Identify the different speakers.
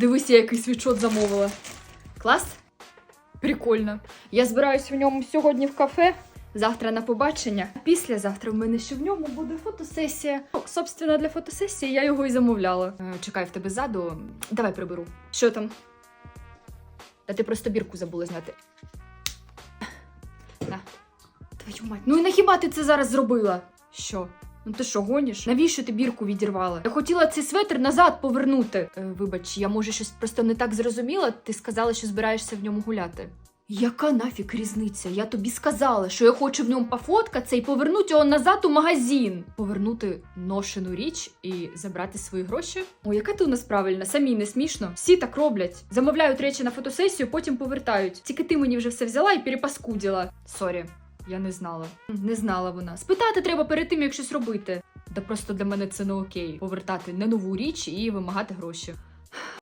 Speaker 1: Дивись, я який світшот замовила. Клас? Прикольно. Я збираюсь в ньому сьогодні в кафе, завтра на побачення. Післязавтра в мене ще в ньому буде фотосесія. Ну, собственно, для фотосесії я його і замовляла. Е, Чекай, в тебе ззаду. Давай приберу. Що там? Та ти просто бірку забула зняти. На. Твою мать. Ну і на хіба ти це зараз зробила? Що? Ну ти що, гоніш? Навіщо ти бірку відірвала? Я хотіла цей светр назад повернути. Е, вибач, я може щось просто не так зрозуміла. Ти сказала, що збираєшся в ньому гуляти. Яка нафіг різниця? Я тобі сказала, що я хочу в ньому пофоткатися і повернути його назад у магазин. Повернути ношену річ і забрати свої гроші. О, яка ти у нас правильна, самі не смішно. Всі так роблять. Замовляють речі на фотосесію, потім повертають. Тільки ти мені вже все взяла і перепаскуділа. Сорі. Я не знала. Не знала вона. Спитати треба перед тим, як щось робити. Та просто для мене це не окей. Повертати не нову річ і вимагати гроші.